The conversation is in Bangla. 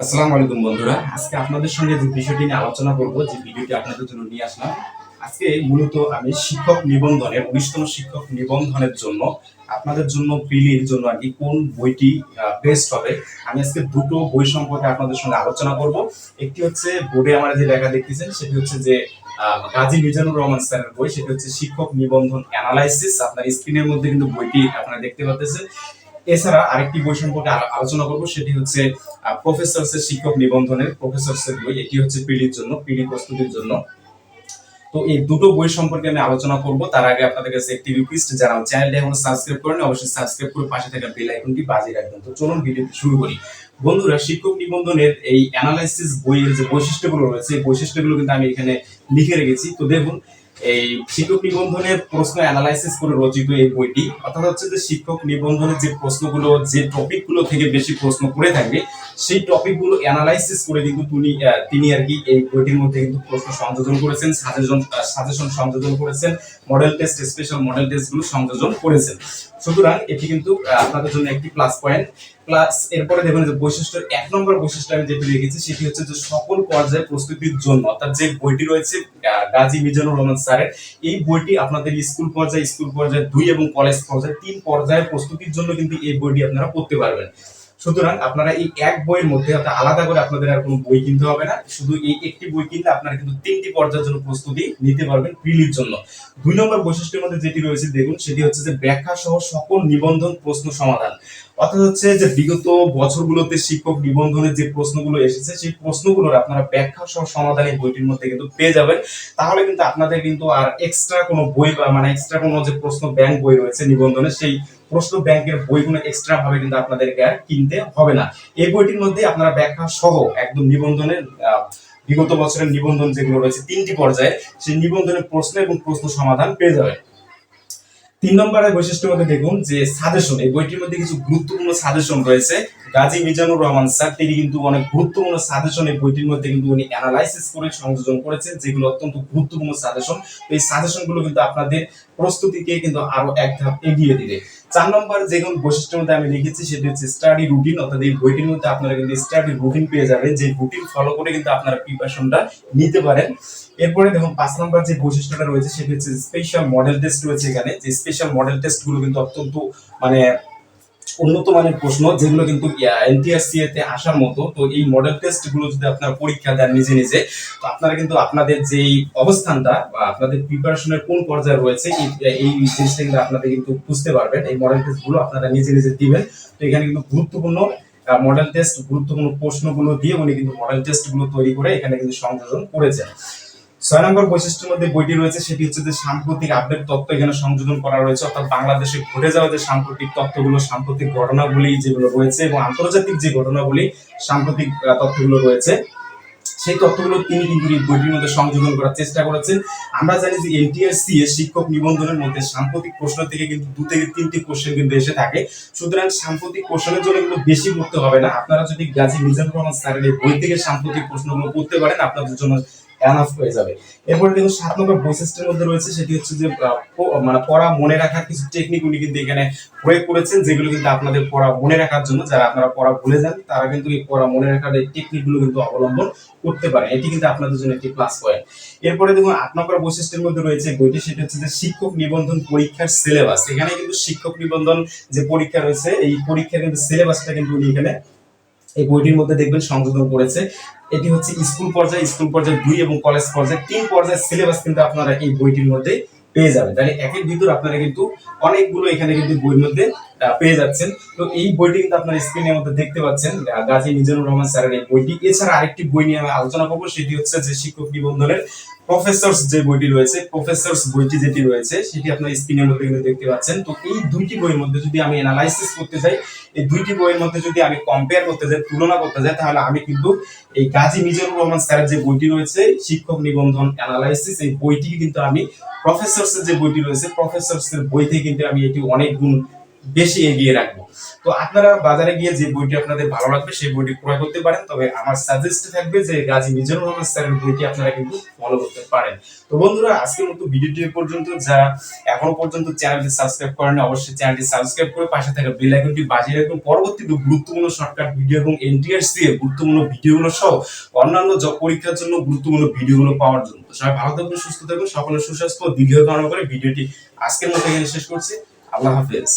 আসসালামু আলাইকুম বন্ধুরা। আজকে আপনাদের সঙ্গে যে বিষয়টি নিয়ে আলোচনা করব, যে ভিডিওটি আপনাদের জন্য নিয়ে আসলাম, আজকে মূলত আমি শিক্ষক নিবন্ধনের উনিশতম শিক্ষক নিবন্ধনের জন্য, আপনাদের জন্য প্রিলির জন্য আর কি কোন বইটি বেস্ট হবে, আমি আজকে দুটো বই সম্পর্কে আপনাদের সঙ্গে আলোচনা করব। একটি হচ্ছে, বোর্ডে আমার যে লেখা দেখতেছেন, সেটি হচ্ছে যে গাজী মিজানুর রহমান স্যারের বই, সেটি হচ্ছে শিক্ষক নিবন্ধন অ্যানালাইসিস আপনার স্ক্রিনের মধ্যে কিন্তু বইটি আপনারা দেখতে পাচ্ছেন এছাড়া আরেকটি বই সম্পর্কে আলোচনা করব, সেটি হচ্ছে প্রফেসরসের শিক্ষক নিবন্ধনের প্রফেসরসের বই। এটি হচ্ছে পিলির জন্য পিলি প্রস্তুতির জন্য। তো এই দুটো বই সম্পর্কে আমি আলোচনা করব। তার আগে আপনাদের কাছে একটি রিকোয়েস্ট যারা চ্যানেলটি এখনও সাবস্ক্রাইব করেন অবশ্যই সাবস্ক্রাইব করে পাশে থাকা বেল আইকনটি বাজিয়ে রাখবেন। তো চলুন ভিডিওটি শুরু করি। বন্ধুরা, শিক্ষক নিবন্ধনের এই অ্যানালাইসিস বইয়ের যে বৈশিষ্ট্যগুলো রয়েছে, এই বৈশিষ্ট্যগুলো কিন্তু আমি এখানে লিখে রেখেছি। তো দেখুন এই শিক্ষক নিবন্ধনের প্রশ্ন অ্যানালাইসিস করে রচিত এই বইটি। অর্থাৎ হচ্ছে যে শিক্ষক নিবন্ধনের যে প্রশ্নগুলো, যে টপিকগুলো থেকে বেশি প্রশ্ন করে থাকবে সেই টপিকগুলো অ্যানালাইসিস করে কিন্তু তিনি তিনি আর কি এই বইটির মধ্যে কিন্তু প্রশ্ন সংযোজন করেছেন সাজেশন সাজেশন সংযোজন করেছেন মডেল টেস্ট স্পেশাল মডেল টেস্টগুলো সংযোজন করেছেন। সুতরাং এটি কিন্তু আপনাদের জন্য একটি প্লাস পয়েন্ট প্লাস এরপরে দেখুন যে বৈশিষ্ট্য, এক নম্বর বৈশিষ্ট্য আমি যেটি রেখেছি সেটি হচ্ছে যে সকল পর্যায়ে প্রস্তুতির জন্য, অর্থাৎ যে বইটি রয়েছে গাজী মিজানুর রহমান স্যারের, এই বইটি আপনাদের স্কুল পর্যায়ে স্কুল পর্যায়ে দুই এবং কলেজ পর্যায়ে তিন পর্যায়ে প্রস্তুতির জন্য কিন্তু এই বইটি আপনারা পড়তে পারবেন। সুতরাং আপনারা এই এক বইয়ের মধ্যে অর্থাৎ আলাদা করে আপনাদের আর কোনো বই কিনতে হবে না। শুধু এই একটি বই কিনলে আপনারা কিন্তু তিনটি পর্যায়ের জন্য প্রস্তুতি নিতে পারবেন প্রিলির জন্য। দুই নম্বর বৈশিষ্ট্যের মধ্যে যেটি রয়েছে, দেখুন, সেটি হচ্ছে যে ব্যাখ্যা সহ সকল নিবন্ধন প্রশ্ন সমাধান। অর্থাৎ হচ্ছে যে বিগত বছরগুলোতে শিক্ষক নিবন্ধনের যে প্রশ্নগুলো এসেছে, সেই প্রশ্নগুলোর আপনারা ব্যাখ্যা সহ সমাধান এই বইটির মধ্যে কিন্তু পেয়ে যাবেন। তাহলে কিন্তু আপনাদের কিন্তু আর এক্সট্রা কোনো বই বা মানে এক্সট্রা কোনো যে প্রশ্ন ব্যাংক বই রয়েছে নিবন্ধনের সেই প্রশ্ন ব্যাংকের বইগুলো এক্সট্রা ভাবে কিন্তু আপনাদেরকে আর কিনতে হবে না। এই বইটির মধ্যে আপনারা ব্যাখ্যা সহ একদম নিবন্ধনের বিগত বছরের নিবন্ধন যেগুলো রয়েছে, তিনটি পর্যায়ে সেই নিবন্ধনের প্রশ্ন এবং প্রশ্ন সমাধান পেয়ে যাবেন। তিন নম্বরের বৈশিষ্ট্যের মধ্যে দেখুন যে সাজেশন এই বইটির মধ্যে কিছু গুরুত্বপূর্ণ সাজেশন রয়েছে। গাজী মিজানুর রহমান স্যার, তিনি কিন্তু অনেক গুরুত্বপূর্ণ সাজেশন এই বইটির মধ্যে কিন্তু উনি অ্যানালাইসিস করে সংযোজন করেছেন, যেগুলো অত্যন্ত গুরুত্বপূর্ণ সাজেশন এই সাজেশনগুলো কিন্তু আপনাদের প্রস্তুতিকে কিন্তু আরও এক ধাপ এগিয়ে দিবে। চার নম্বর যে কোন বৈশিষ্ট্যের মধ্যে আমি লিখেছি, সেটি হচ্ছে স্টাডি রুটিন অর্থাৎ এই বইটির মধ্যে আপনারা কিন্তু স্টাডি রুটিন পেয়ে যাবেন। যে রুটিন ফলো করে কিন্তু আপনারা প্রিপারেশনটা নিতে পারেন। এরপরে দেখুন, পাঁচ নম্বর যে বৈশিষ্ট্যটা রয়েছে, সেটি হচ্ছে স্পেশাল মডেল টেস্ট রয়েছে এখানে। যে স্পেশাল মডেল টেস্টগুলো কিন্তু অত্যন্ত মানে উন্নত মানের প্রশ্ন, যেগুলো কিন্তু এনটিআরসি তে আসার মতো। তো এই মডেল টেস্টগুলো যদি আপনারা পরীক্ষা দেন নিজে নিজে, তো আপনারা কিন্তু আপনাদের যেই অবস্থানটা বা আপনাদের প্রিপারেশনের কোন পর্যায়ে রয়েছে, এই এই জিনিসটা কিন্তু আপনাদের কিন্তু বুঝতে পারবেন। এই মডেল টেস্টগুলো আপনারা নিজে নিজে দিবেন। তো এখানে কিন্তু গুরুত্বপূর্ণ মডেল টেস্ট গুরুত্বপূর্ণ প্রশ্নগুলো দিয়ে উনি কিন্তু মডেল টেস্টগুলো তৈরি করে এখানে কিন্তু সংযোজন করেছেন। ছয় নম্বর বৈশিষ্ট্যের মধ্যে বইটি রয়েছে, সেটি হচ্ছে যে সাম্প্রতিক আপডেট তথ্য এখানে সংযোজন করা রয়েছে, অর্থাৎ বাংলাদেশে ঘটে যাওয়া যে সাম্প্রতিক তথ্যগুলো সাম্প্রতিক ঘটনাগুলি যেগুলো রয়েছে এবং আন্তর্জাতিক যে ঘটনাগুলি, সাম্প্রতিক তথ্যগুলো রয়েছে, সেই তথ্যগুলো তিনি কিন্তু এই বইটির মধ্যে সংযোজন করার চেষ্টা করেছেন। আমরা জানি যে এনটিআরসি এর শিক্ষক নিবন্ধনের মধ্যে সাম্প্রতিক প্রশ্ন থেকে কিন্তু দু থেকে তিনটি কোশ্চেন কিন্তু এসে থাকে। সুতরাং সাম্প্রতিক কোশ্চেনের জন্য কিন্তু বেশি পড়তে হবে না। আপনারা যদি গাজী মিজানুর রহমান স্যারের বই থেকে সাম্প্রতিক প্রশ্নগুলো পড়তে পারেন, আপনাদের জন্য এনাফ হয়ে যাবে? এরপরে দেখুন সাত নম্বর বৈশিষ্ট্যের মধ্যে রয়েছে সেটি হচ্ছে যে মানে পড়া মনে রাখার কিছু টেকনিক উনি কিন্তু এখানে প্রয়োগ করেছেন, যেগুলো কিন্তু আপনাদের পড়া মনে রাখার জন্য। যারা আপনারা পড়া ভুলে যান, তারা কিন্তু এই পড়া মনে রাখার এই টেকনিকগুলো কিন্তু অবলম্বন করতে পারে এটি কিন্তু আপনাদের জন্য একটি প্লাস পয়েন্ট এরপরে দেখুন আট নম্বর বৈশিষ্ট্যের মধ্যে রয়েছে বইটি, সেটি হচ্ছে যে শিক্ষক নিবন্ধন পরীক্ষার সিলেবাস এখানে কিন্তু শিক্ষক নিবন্ধন যে পরীক্ষা রয়েছে, এই পরীক্ষার কিন্তু সিলেবাসটা কিন্তু উনি এখানে এই বইটির মধ্যে দেখবেন সংযোজন করেছে। এটি হচ্ছে স্কুল পর্যায়ে স্কুল পর্যায়ে দুই এবং কলেজ পর্যায়ে তিন পর্যায়ে সিলেবাস কিন্তু আপনারা এই বইটির মধ্যে পেয়ে যাবেন। তাহলে একের ভিতর আপনারা কিন্তু অনেকগুলো এখানে কিন্তু বইয়ের মধ্যে পেয়ে যাচ্ছেন। তো এই বইটি কিন্তু আপনার স্ক্রিনের মধ্যে দেখতে পাচ্ছেন। গাজী মিজানুর রহমান স্যারের এই বইটি। এছাড়া আরেকটি বই নিয়ে আমি আলোচনা করব, সেটি হচ্ছে যে শিক্ষক নিবন্ধনের প্রফেসরস যে বইটি রয়েছে প্রফেসরস বইটি যেটি রয়েছে, সেটি আপনার স্ক্রিনের মধ্যে কিন্তু দেখতে পাচ্ছেন। তো এই দুইটি বইয়ের মধ্যে যদি আমি অ্যানালাইসিস করতে চাই এই দুইটি বইয়ের মধ্যে যদি আমি কম্পেয়ার করতে যাই, তুলনা করতে যাই, তাহলে আমি কিন্তু এই গাজী মিজানুর রহমান স্যারের যে বইটি রয়েছে, শিক্ষক নিবন্ধন অ্যানালাইসিস এই বইটি কিন্তু আমি প্রফেসরস যে বইটি রয়েছে প্রফেসরস এর কিন্তু আমি এটি অনেক গুণ বেশি এগিয়ে রাখব। তো আপনারা বাজারে গিয়ে যে বইটি আপনাদের ভালো লাগবে, সেই বইটি ক্রয় করতে পারেন। তবে আমার সাজেস্ট থাকবে যে গাজী মিজানুর রহমান স্যারের বইটি আপনারা কিন্তু ফলো করতে পারেন। তো বন্ধুরা, আজকের মতো ভিডিওটি পর্যন্ত। যা এখনও পর্যন্ত চ্যানেলটি সাবস্ক্রাইব করেন অবশ্যই চ্যানেলটি সাবস্ক্রাইব করে পাশে থাকা বেল আইকনটি বাজিয়ে রাখুন পরবর্তী গুরুত্বপূর্ণ শর্টকাট ভিডিও এবং এনটিআরস দিয়ে গুরুত্বপূর্ণ ভিডিওগুলো সহ অন্যান্য জব পরীক্ষার জন্য গুরুত্বপূর্ণ ভিডিওগুলো পাওয়ার জন্য। সবাই ভালো থাকবেন, সুস্থ থাকবেন সকলের সুস্বাস্থ্য দীর্ঘ কামনা করে ভিডিওটি আজকের মতো এখানে শেষ করছি। আল্লাহ হাফেজ।